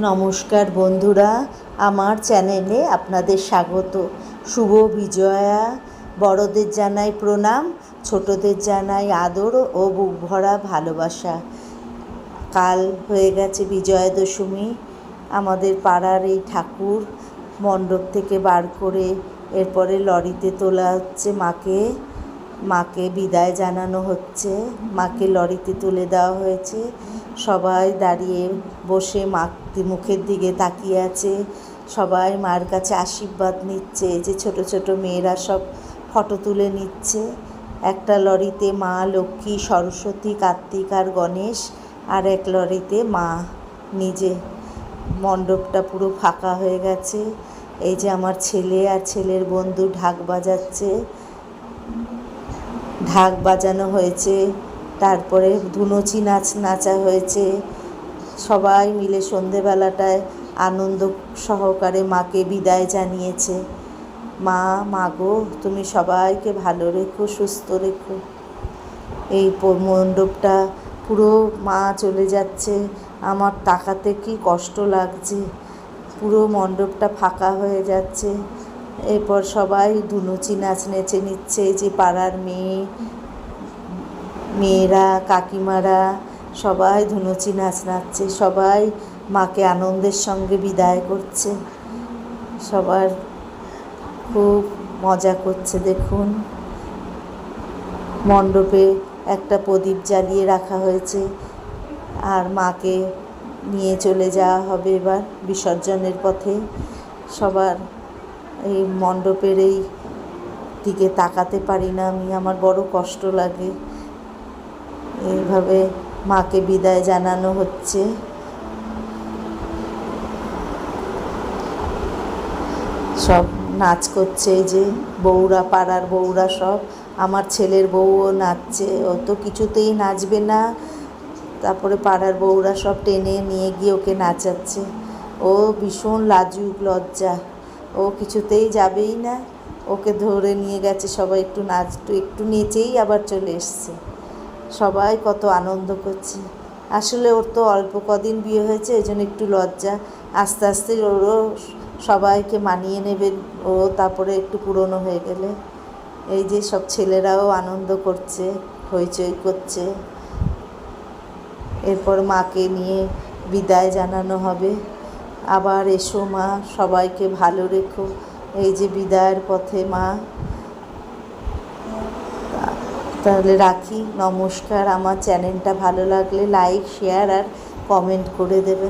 নমস্কার বন্ধুরা, আমার চ্যানেলে আপনাদের স্বাগত। শুভ বিজয়া। বড়দের জানাই প্রণাম, ছোটদের জানাই আদর ও বুক ভরা ভালোবাসা। কাল হয়ে গেছে বিজয়া দশমী আমাদের পাড়ার এই ঠাকুর মণ্ডপ থেকে বার করে এরপরে লরিতে তোলা হচ্ছে মাকে। মাকে বিদায় জানানো হচ্ছে। মাকে লরিতে তুলে দেওয়া হয়েছে। সবাই দাঁড়িয়ে বসে মা মুখের দিকে তাকিয়ে আছে। সবাই মার কাছে আশীর্বাদ নিচ্ছে যে ছোট ছোট মেয়েরা সব ফটো তুলে নিচ্ছে। একটা লরিতে মা, লক্ষ্মী, সরস্বতী, কার্তিক আর গণেশ আর এক লরিতে মা নিজে। মণ্ডপটা পুরো ফাঁকা হয়ে গেছে। এই যে আমার ছেলে আর ছেলের বন্ধু ঢাক বাজাচ্ছে। ঢাক বাজানো হয়েছে, তারপরে ধুনুচি নাচ নাচা হয়েছে। সবাই মিলে সন্ধেবেলাটায় আনন্দ সহকারে মাকে বিদায় জানিয়েছে। মা মাগো তুমি সবাইকে ভালো রেখো, সুস্থ রেখো। এই মণ্ডপটা পুরো মা চলে যাচ্ছে। আমার তাকাতে কি কষ্ট লাগছে। পুরো মণ্ডপটা ফাঁকা হয়ে যাচ্ছে। এরপর সবাই ধুনুচি নাচ নেচে নিচ্ছে যে পাড়ার মেয়ে, মেয়েরা, কাকিমারা, সবাই ধুনুচি নাচ নাচছে, সবাই মাকে আনন্দের সঙ্গে বিদায় করছে। সবার খুব মজা করছে, দেখুন। মণ্ডপে একটা প্রদীপ জ্বালিয়ে রাখা হয়েছে আর মাকে নিয়ে চলে যাওয়া হবে এবার বিসর্জনের পথে। সবার এই মণ্ডপের এই দিকে তাকাতে পারি না, আমি, আমার বড় কষ্ট লাগে। এইভাবে মাকে বিদায় জানানো হচ্ছে। সব নাচ করছে এই যে, বউরা পাড়ার বউরা সব। আমার ছেলের বউও নাচছে, ও তো কিছুতেই নাচবে না। তারপরে পাড়ার বউরা সব টেনে নিয়ে গিয়ে ওকে নাচাচ্ছে। ও ভীষণ লাজুক, লজ্জা। ও কিছুতেই যাবেই না। ওকে ধরে নিয়ে গেছে সবাই একটু নাচ, একটু নেচেই আবার চলে এসছে। সবাই কত আনন্দ করছে। আসলে ওর তো অল্প কদিন বিয়ে হয়েছে, এই জন্য একটু লজ্জা। আস্তে আস্তে ওরও সবাইকে মানিয়ে নেবে, ও তারপরে একটু পুরনো হয়ে গেলে। এই যে সব ছেলেরাও আনন্দ করছে, হইচই করছে। এরপর মাকে নিয়ে বিদায় জানানো হবে। আবার এসো মা, সবাইকে ভালো রেখো। এই যে বিদায়ের পথে মা। তাহলে রাখি, নমস্কার। আমার চ্যানেলটা ভালো লাগলে লাইক, শেয়ার আর কমেন্ট করে দেবেন